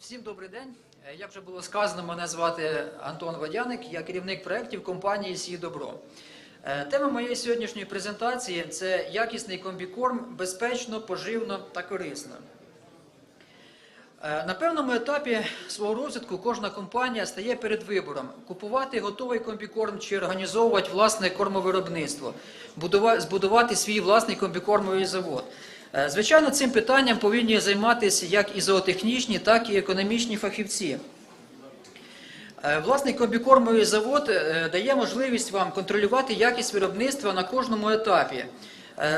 Всім добрий день. Е, Як вже було сказано, мене звати Антон Водяник, я керівник проєктів компанії «Сій Добро. Е, Тема моєї сьогоднішньої презентації це якісний комбікорм безпечно, поживно та корисно. Е, На певному етапі свого розвитку кожна компанія стає перед вибором купувати готовий комбікорм чи організовувати власне кормовиробництво, збудувати свій власний комбікормовий завод. Е, Звичайно, цим питанням повинні займатися як і зоотехнічні, так і економічні фахівці. Е, Власний комбікормовий завод е, дає можливість вам контролювати якість виробництва на кожному етапі,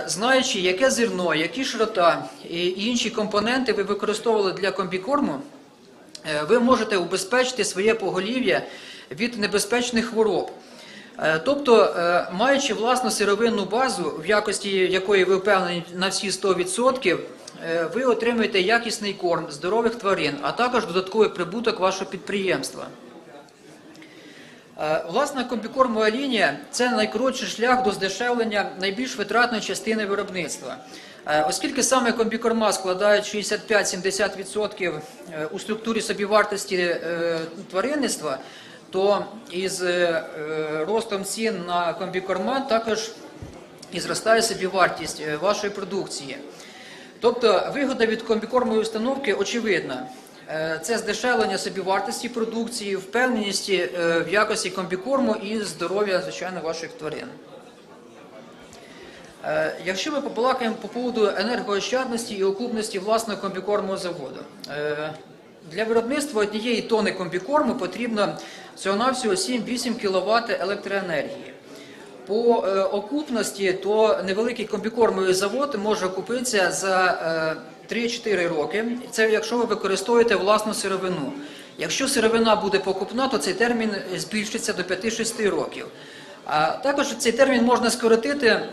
знаючи, яке зерно, які широта і інші компоненти ви використовували для комбікорму, ви можете убезпечити своє поголів'я від небезпечних хвороб. Е, Тобто, е, маючи власну сировинну базу, в якості якої ви впевнені на всі 100%, е, ви отримуєте якісний корм здорових тварин, а також додатковий прибуток вашого підприємства. Власна комбікормова лінія це найкоротший шлях до здешевлення найбільш витратної частини виробництва. Оскільки саме комбікорма складають 65-70% е, у структурі собівартості тваринництва, то із е, е, ростом цін на комбікорма також і зростає собівартість е, вашої продукції. Тобто вигода від комбікормової установки очевидна. Це здешевлення собівартості продукції, впевненість в якості комбікорму і здоров'я, звичайно, ваших тварин. Якщо ми побалакаємо по поводу енергоощадності і окупності власного комбікормового заводу, для виробництва однієї тони комбікорму потрібно всього-навсього 7-8 кВт електроенергії. По е, окупності, то невеликий комбікормовий завод може окупитися за е, 3-4 роки. Це якщо ви використовуєте власну сировину. Якщо сировина буде покупна, то цей термін збільшиться до 5-6 років. А також цей термін можна скоротити, е,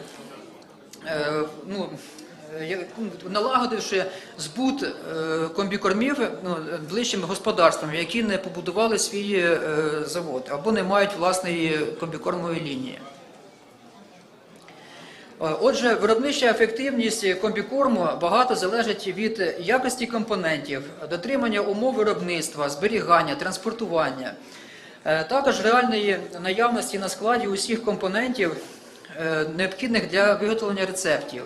е, ну, налагодивши збут е, комбікормів ну, ближчим господарствам, які не побудували свій е, завод або не мають власної комбікормової лінії. Е, Отже, виробнича ефективність комбікорму багато залежить від якості компонентів, дотримання умов виробництва, зберігання, транспортування, Е, також реальної наявності на складі усіх компонентів, е, необхідних для виготовлення рецептів.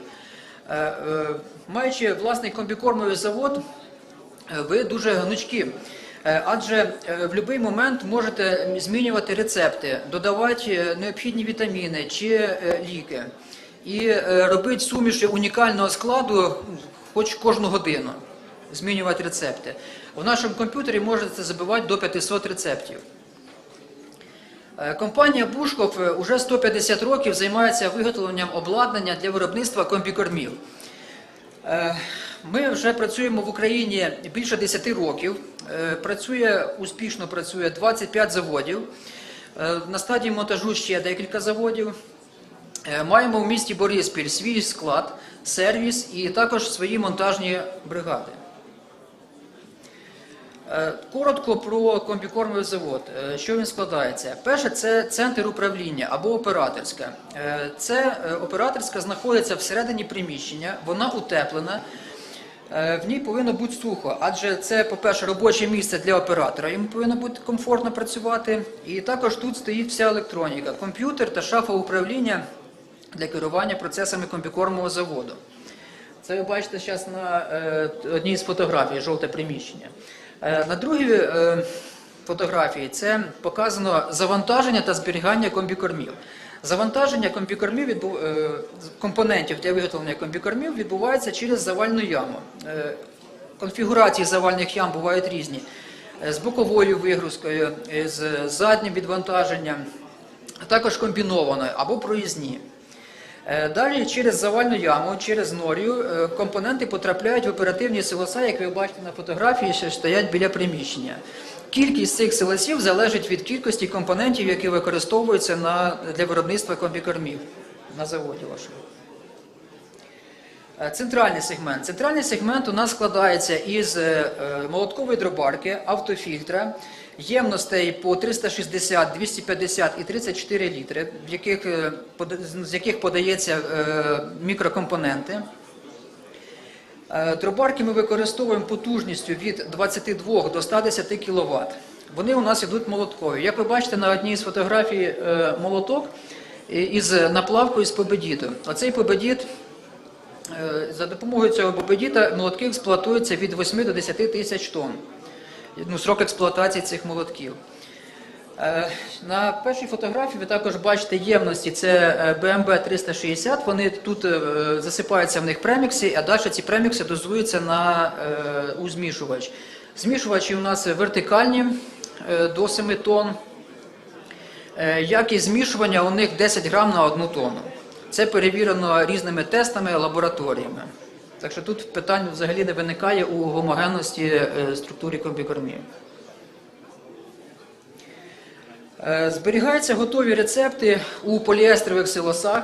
Е, е, Маючи власний комбікормовий завод, Е, ви дуже гнучкі. Адже в будь-який момент можете змінювати рецепти, додавати необхідні вітаміни чи ліки і робити суміші унікального складу хоч кожну годину, змінювати рецепти. В нашому комп'ютері можете забивати до 500 рецептів. Е, Компанія Бушков е, уже 150 років займається виготовленням обладнання для виробництва комбікормів. Е, Ми вже працюємо в Україні більше 10 років. Працює успішно працює 25 заводів. На стадії монтажу ще декілька заводів. Маємо в місті Бориспіль свій склад, сервіс і також свої монтажні бригади. Е, Коротко про комбікормовий завод. Е, Що він складається? Перше, це центр управління або операторська. Е, Це операторська знаходиться всередині приміщення, вона утеплена. В ній повинно бути сухо, адже це, по-перше, робоче місце для оператора, йому повинно бути комфортно працювати. І також тут стоїть вся електроніка, комп'ютер та шафа управління для керування процесами комбікормового заводу. Це ви бачите зараз на одній з фотографій, жовте приміщення. Е, на другій е, фотографії це показано завантаження та зберігання комбікормів. Завантаження комбікормів е, компонентів для виготовлення комбікормів відбувається через завальну яму. Конфігурації завальних ям бувають різні. З боковою вигрузкою, з заднім відвантаженням, а також комбінованою або проїзні. Е, Далі через завальну яму, через норію е, компоненти потрапляють в оперативні силоса, як ви бачите на фотографії, що стоять біля приміщення. Кількість цих силосів залежить від кількості компонентів, які використовуються на, для виробництва комбікормів на заводі вашому. Е, Центральний сегмент. Центральний сегмент у нас складається із молоткової дробарки, автофільтра, ємностей по 360, 250 і 34 літри, в яких, е, з яких подається е, мікрокомпоненти. Е, Трубарки ми використовуємо потужністю від 22 до 110 кВт. Вони у нас йдуть молоткові. Як ви бачите на одній з фотографій молоток із наплавкою з победіту. Оцей победіт За допомогою цього бобедіта молотки експлуатуються від 8 до 10 тисяч тонн. Ну, срок експлуатації цих молотків. Е, На першій фотографії ви також бачите ємності, це е, BMW 360, вони тут е, засипаються в них премікси, а далі ці премікси дозуються на, е, у змішувач. Змішувачі у нас вертикальні е, до 7 тонн. Е, Якість змішування у них 10 грам на одну тонну. Це перевірено різними тестами, лабораторіями. Так що тут питань взагалі не виникає у гомогенності е, структури комбікормів. Е, Зберігаються готові рецепти у поліестрових силосах.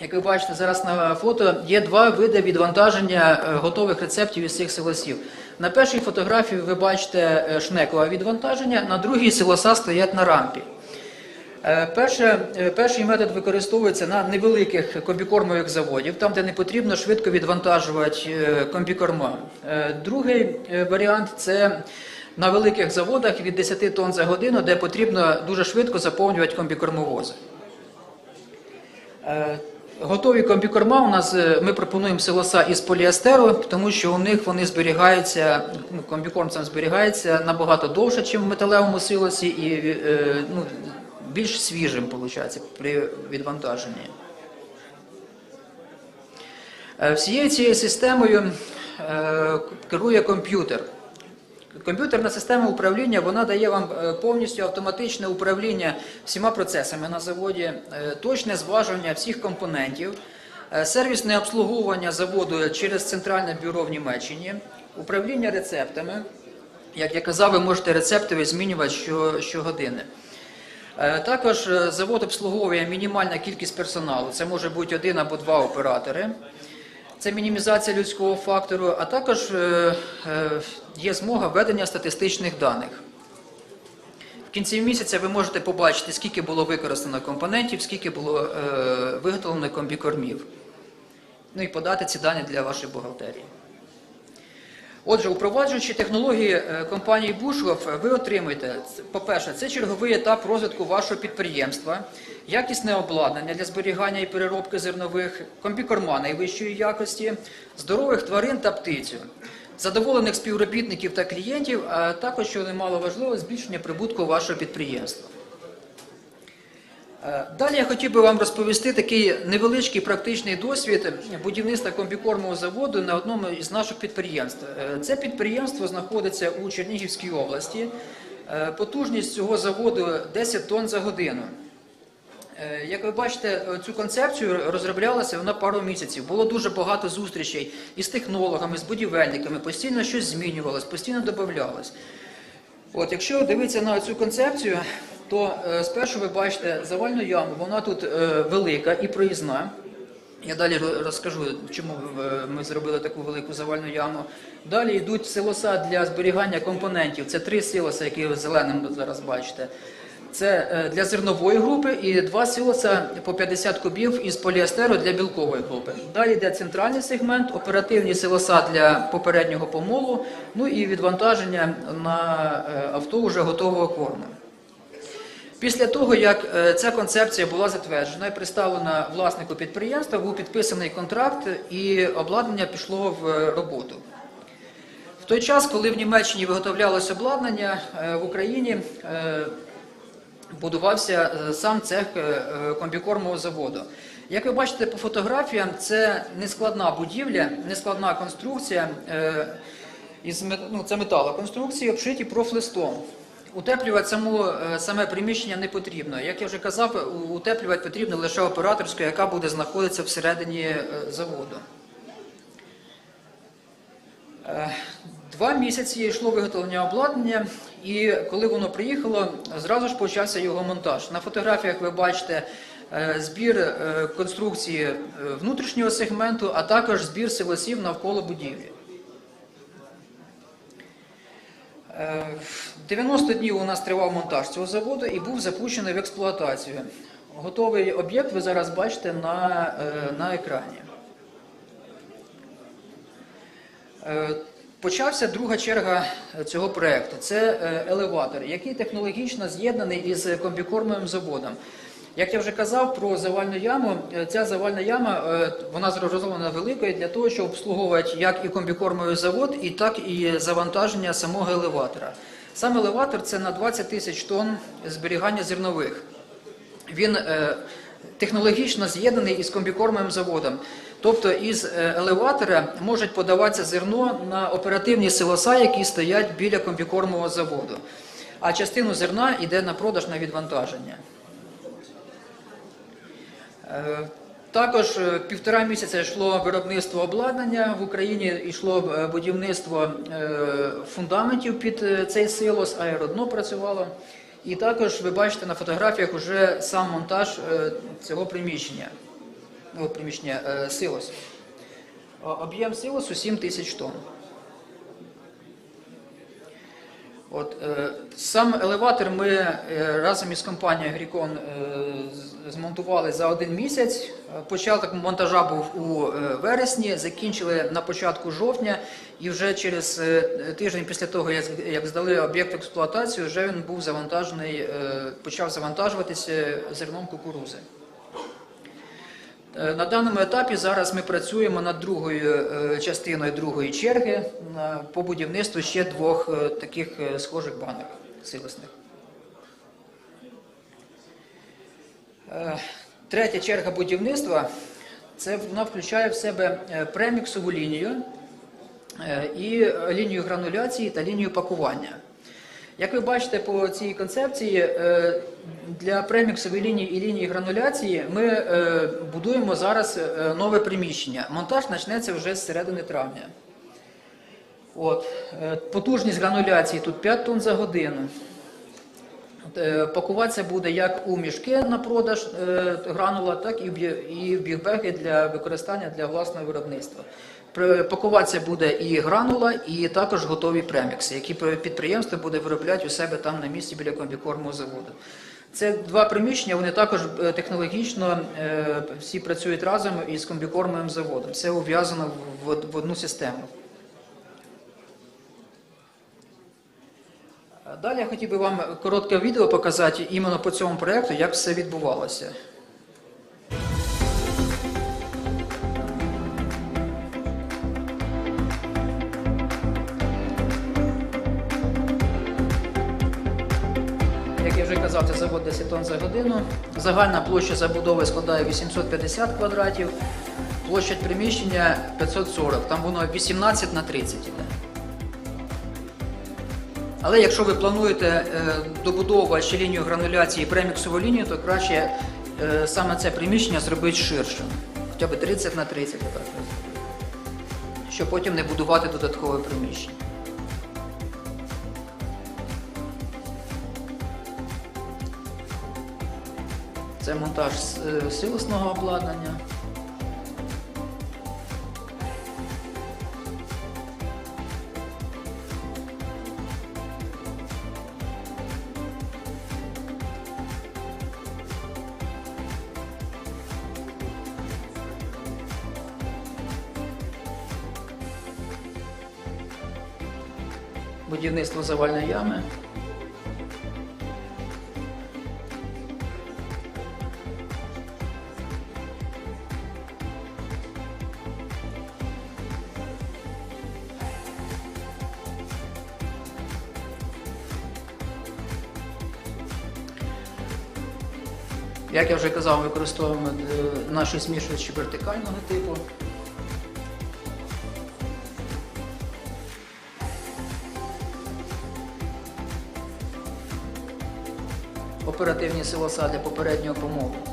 Як ви бачите зараз на фото, є два види відвантаження е, готових рецептів із цих силосів. На першій фотографії ви бачите шнекове відвантаження, на другій силоса стоять на рампі. Е, Перше, е, перший метод використовується на невеликих комбікормових заводів, там, де не потрібно швидко відвантажувати е, комбікорма. Другий варіант це на великих заводах від 10 тонн за годину, де потрібно дуже швидко заповнювати комбікормовози. Готові комбікорма у нас ми пропонуємо силоса із поліестеру, тому що у них вони зберігаються, ну, комбікорм сам зберігається набагато довше, ніж в металевому силосі, і ну, більш свіжим виходить при відвантаженні. Е, Всією цією системою е, керує комп'ютер. Комп'ютерна система управління вона дає вам е, повністю автоматичне управління всіма процесами на заводі, точне зважування всіх компонентів, сервісне обслуговування заводу через центральне бюро в Німеччині, управління рецептами. Як я казав, ви можете рецептові змінювати що, щогодини. Е, Також е, завод обслуговує мінімальна кількість персоналу. Це може бути один або два оператори. Це мінімізація людського фактору, а також е, є змога ведення статистичних даних. В кінці місяця ви можете побачити, скільки було використано компонентів, скільки було виготовлено комбікормів. Ну і подати ці дані для вашої бухгалтерії. Отже, упроваджуючи технології е, компанії Бушгоф, ви отримуєте, по-перше, це черговий етап розвитку вашого підприємства, якісне обладнання для зберігання і переробки зернових, комбікорма найвищої якості, здорових тварин та птицю, задоволених співробітників та клієнтів, а також, що немало важливо, збільшення прибутку вашого підприємства. Е, Далі я хотів би вам розповісти такий невеличкий практичний досвід будівництва комбікормового заводу на одному із наших підприємств. Е, Це підприємство знаходиться у Чернігівській області. Е, Потужність цього заводу 10 тонн за годину. Як ви бачите, цю концепцію розроблялася вона пару місяців. Було дуже багато зустрічей із технологами, з будівельниками, постійно щось змінювалось, постійно додавалось. От, якщо дивитися на цю концепцію, то е, спершу ви бачите завальну яму, вона тут е, велика і проїзна. Я далі розкажу, чому е, ми зробили таку велику завальну яму. Далі йдуть силоса для зберігання компонентів. Це три силоса, які ви зеленим зараз бачите. Це е, для зернової групи і два силоса по 50 кубів із поліестеру для білкової групи. Далі йде центральний сегмент, оперативні силоса для попереднього помолу, ну і відвантаження на е, авто вже готового корму. Після того, як е, ця концепція була затверджена і представлена власнику підприємства, був підписаний контракт і обладнання пішло в е, роботу. В той час, коли в Німеччині виготовлялось обладнання, е, в Україні будувався сам цех комбікормового заводу. Як ви бачите по фотографіям, це нескладна будівля, нескладна конструкція. ну, це металоконструкції, обшиті профлистом. Утеплювати саму, е, саме приміщення не потрібно. Як я вже казав, утеплювати потрібно лише операторську, яка буде знаходитися всередині е, заводу. Е, Два місяці йшло виготовлення обладнання, і коли воно приїхало, зразу ж почався його монтаж. На фотографіях ви бачите збір конструкції внутрішнього сегменту, а також збір силосів навколо будівлі. Е, 90 днів у нас тривав монтаж цього заводу і був запущений в експлуатацію. Готовий об'єкт ви зараз бачите на, е, на екрані. Е, Почався друга черга цього проєкту. Це е, елеватор, який технологічно з'єднаний із комбікормовим заводом. Як я вже казав про завальну яму, е, ця завальна яма е, вона зреалізована великою для того, щоб обслуговувати як і комбікормовий завод, і так і завантаження самого елеватора. Сам елеватор це на 20 тисяч тонн зберігання зернових. Він е, технологічно з'єднаний із комбікормовим заводом. Тобто із елеватора можуть подаватися зерно на оперативні силоса, які стоять біля комбікормового заводу. А частину зерна йде на продаж на відвантаження. Також е, півтора місяця йшло виробництво обладнання в Україні, йшло е, будівництво е, фундаментів під цей силос, аеродно працювало. І також ви бачите на фотографіях вже сам монтаж цього приміщення, ну, приміщення силосу. Об'єм силосу 7 тисяч тонн. От, е, сам елеватор ми е, разом із компанією Грікон е, змонтували за один місяць. Е, Початок монтажа був у е, вересні, закінчили на початку жовтня, і вже через е, тиждень після того, як, як здали об'єкт в експлуатацію, вже він був завантажений, е, почав завантажуватися зерном кукурузи. Е, На даному етапі зараз ми працюємо над другою е, частиною другої черги по будівництву ще двох е, таких е, схожих банок силосних. Е, Третя черга будівництва це вона включає в себе е, преміксову лінію е, і лінію грануляції та лінію пакування. Як ви бачите по цій концепції, е, для преміксової лінії і лінії грануляції ми е, будуємо зараз е, нове приміщення. Монтаж почнеться вже з середини травня. От. Потужність грануляції тут 5 тонн за годину. Пакуватися буде як у мішки на продаж гранула, так і в бігбеги для використання для власного виробництва. Пакуватися буде і гранула, і також готові премікси, які пр- підприємство буде виробляти у себе там на місці біля комбікормового заводу. Це два приміщення, вони також е, технологічно е, всі працюють разом із комбікормовим заводом. Це ув'язано в одну систему. Далі я хотів би вам коротке відео показати іменно по цьому проєкту, як все відбувалося. 150 тонн за годину. Загальна площа забудови складає 850 квадратів, площа приміщення 540, там воно 18 на 30 іде. Але якщо ви плануєте е, добудовувати ще лінію грануляції і преміксову лінію, то краще е, саме це приміщення зробити ширшим. Хоча б 30 на 30, щоб потім не будувати додаткове приміщення. Це монтаж е, силосного обладнання. Будівництво завальної ями. Як я вже казав, ми використовуємо е, наші змішувачі вертикального типу. Оперативні силоса для попереднього помолу.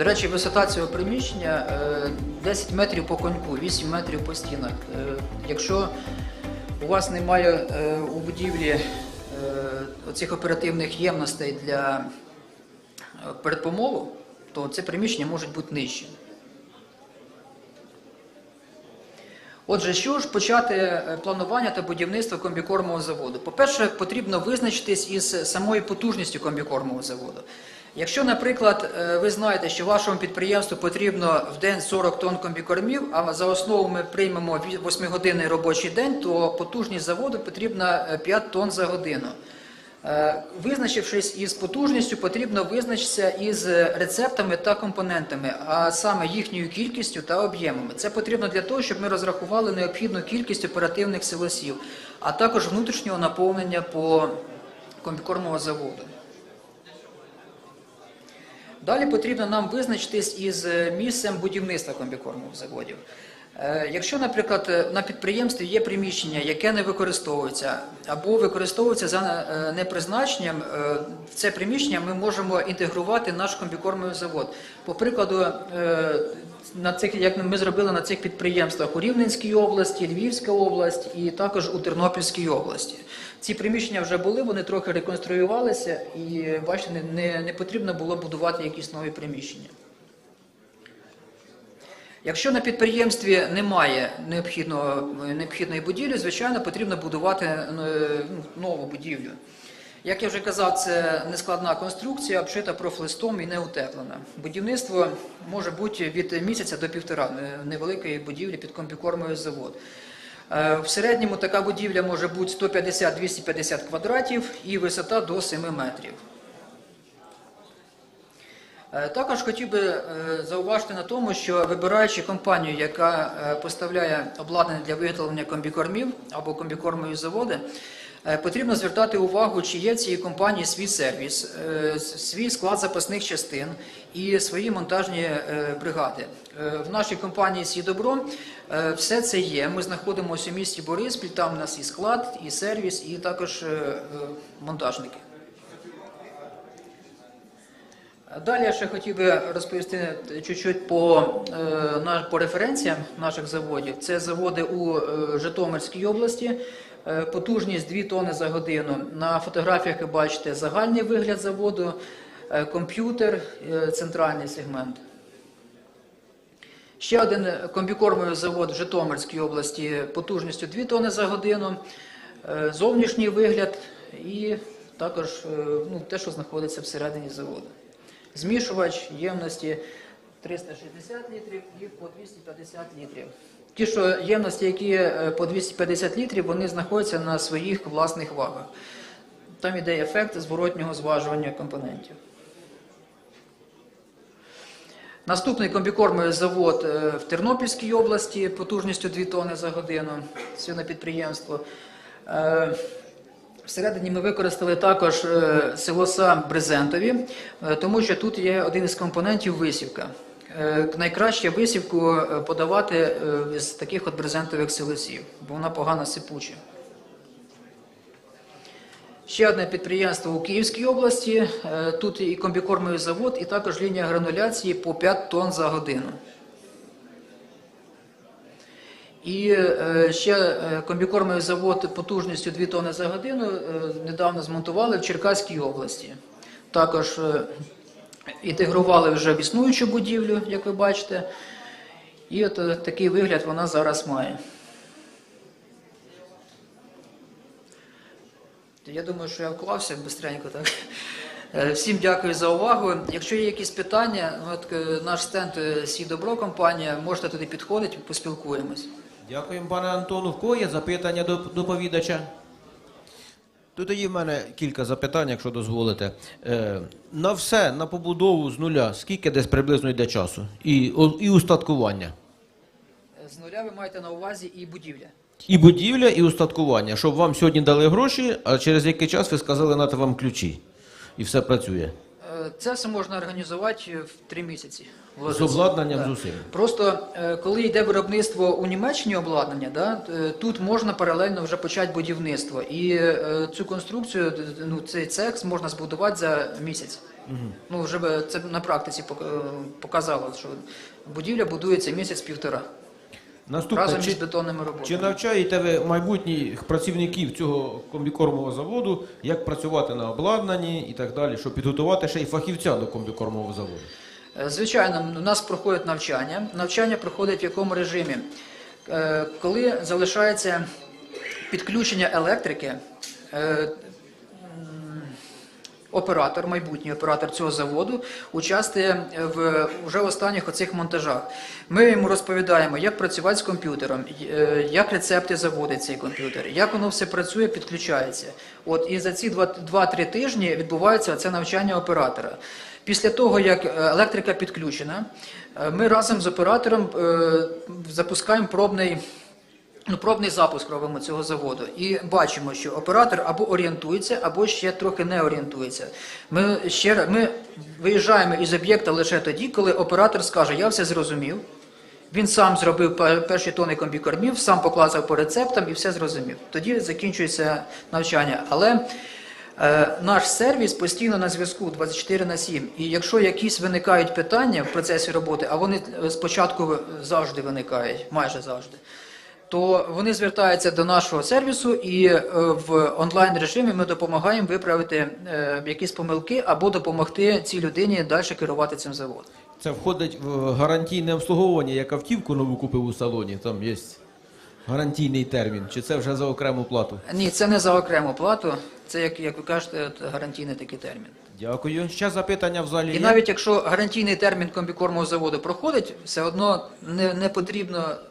До речі, висота цього приміщення е, 10 метрів по коньку, 8 метрів по стінах. Е, Якщо у вас немає е, у будівлі е, оцих оперативних ємностей для е, передпомолу, то це приміщення може бути нижче. Отже, що ж почати е, планування та будівництво комбікормового заводу? По-перше, потрібно визначитись із самою потужністю комбікормового заводу. Якщо, наприклад, е, ви знаєте, що вашому підприємству потрібно в день 40 тонн комбікормів, а за основу ми приймемо 8-годинний робочий день, то потужність заводу потрібна е, 5 тонн за годину. Е, Визначившись із потужністю, потрібно визначитися із рецептами та компонентами, а саме їхньою кількістю та об'ємами. Це потрібно для того, щоб ми розрахували необхідну кількість оперативних силосів, а також внутрішнього наповнення по комбікормового заводу. Далі потрібно нам визначитись із е, місцем будівництва комбікормових заводів. Е, Якщо, наприклад, е, на підприємстві є приміщення, яке не використовується, або використовується за непризначенням, в це приміщення ми можемо інтегрувати наш комбікормовий завод. По прикладу, на цих, як ми зробили на цих підприємствах у Рівненській області, Львівська область і також у Тернопільській області. Ці приміщення вже були, вони трохи реконструювалися, і бачите, не, не, потрібно було будувати якісь нові приміщення. Якщо на підприємстві немає необхідної будівлі, звичайно, потрібно будувати е, ну, нову будівлю. Як я вже казав, це нескладна конструкція, обшита профлистом і не утеплена. Будівництво може бути від місяця до півтора невеликої будівлі під комбікормовий завод. Е, В середньому така будівля може бути 150-250 квадратів і висота до 7 метрів. Е, Також хотів би е, зауважити на тому, що вибираючи компанію, яка поставляє обладнання для виготовлення комбікормів або комбікормові заводи, потрібно звертати увагу, чи є в цій компанії свій сервіс, е, свій склад запасних частин і свої монтажні е, бригади. Е, В нашій компанії «Сідобро» е, все це є. Ми знаходимося у місті Бориспіль, там у нас і склад, і сервіс, і також е, е, монтажники. Далі я ще хотів би розповісти чуть-чуть по, е, по референціям наших заводів. Це заводи у е, Житомирській області. Е, Потужність 2 тони за годину. На фотографіях ви бачите загальний вигляд заводу, е, комп'ютер, е, центральний сегмент. Ще один комбікормовий завод в Житомирській області потужністю 2 тони за годину, зовнішній вигляд і також ну, те, що знаходиться всередині заводу. Змішувач ємності 360 літрів і по 250 літрів. Ті, що ємності, які е, по 250 літрів, вони знаходяться на своїх власних вагах. Там іде ефект зворотнього зважування компонентів. Наступний комбікормовий завод е, в Тернопільській області потужністю 2 тони за годину. Сьогодні підприємство. Е, Всередині ми використали також силоса брезентові, тому що тут є один із компонентів висівка. Е, Найкраще висівку е, подавати е, з таких от брезентових силосів, бо вона погано сипуча. Ще одне підприємство у Київській області. Тут і комбікормовий завод, і також лінія грануляції по 5 тонн за годину. І ще комбікормовий завод потужністю 2 тонни за годину недавно змонтували в Черкаській області. Також інтегрували вже в існуючу будівлю, як ви бачите. І от е, такий вигляд вона зараз має. Я думаю, що я вклався бистренько так. Е, Всім дякую за увагу. Якщо є якісь питання, ну, от е, наш стенд «Сі Добро компанія, можете туди підходити, поспілкуємось. Дякуємо, пане Антону. В кого є запитання до доповідача? Тут тоді в мене кілька запитань, якщо дозволите. Е, на все, на побудову з нуля, скільки десь приблизно йде часу? І, о- і устаткування? Е, З нуля ви маєте на увазі і будівля. І будівля, і устаткування. Щоб вам сьогодні дали гроші, а через який час ви сказали нати вам ключі. І все працює. Е, Це все можна організувати в три місяці. З обладнанням Да. з усім. Просто е, коли йде виробництво у Німеччині обладнання, да, е, тут можна паралельно вже почати будівництво. І е, цю конструкцію, ну, цей цех можна збудувати за місяць. Ну, вже це на практиці е, показало, що будівля будується місяць-півтора. Наступне, Разом чи, із бетонними роботами. чи навчаєте ви майбутніх працівників цього комбікормового заводу, як працювати на обладнанні і так далі, щоб підготувати ще й фахівця до комбікормового заводу? Е, Звичайно, у нас проходять навчання. Навчання проходить в якому режимі? Е, Коли залишається підключення електрики, е, оператор, майбутній оператор цього заводу, участвує в вже останніх оцих монтажах. Ми йому розповідаємо, як працювати з комп'ютером, е, як рецепти заводить цей комп'ютер, як воно все працює, підключається. От і за ці 2-3 тижні відбувається це навчання оператора. Після того, як е, електрика підключена, е, ми разом з оператором е, запускаємо пробний ну, пробний запуск робимо цього заводу і бачимо, що оператор або орієнтується, або ще трохи не орієнтується. Ми ще ми виїжджаємо із об'єкта лише тоді, коли оператор скаже, я все зрозумів. Він сам зробив пе- перші тони комбікормів, сам поклацав по рецептам і все зрозумів. Тоді закінчується навчання. Але е, наш сервіс постійно на зв'язку 24 на 7. І якщо якісь виникають питання в процесі роботи, а вони е, спочатку завжди виникають, майже завжди, то вони звертаються до нашого сервісу, і е, в онлайн режимі ми допомагаємо виправити е, якісь помилки або допомогти цій людині далі керувати цим заводом. Це входить в гарантійне обслуговування, як автівку нову купив у салоні, там є гарантійний термін, чи це вже за окрему плату? Ні, це не за окрему плату, це як, як ви кажете, гарантійний такий термін. Дякую. Ще запитання в залі. І є? навіть якщо гарантійний термін комбікормового заводу проходить, все одно не, не потрібно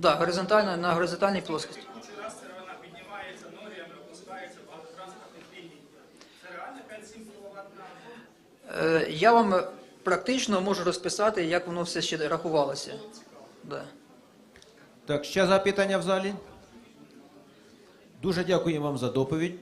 Да, горизонтально на горизонтальній плоскості. Кучу раз вона піднімається норіями, опускається багатотранспортних ліній. Це реально 5-7 кВт на Е, Я вам практично можу розписати, як воно все ще рахувалося. Да. Так, ще запитання в залі. Дуже дякую вам за доповідь.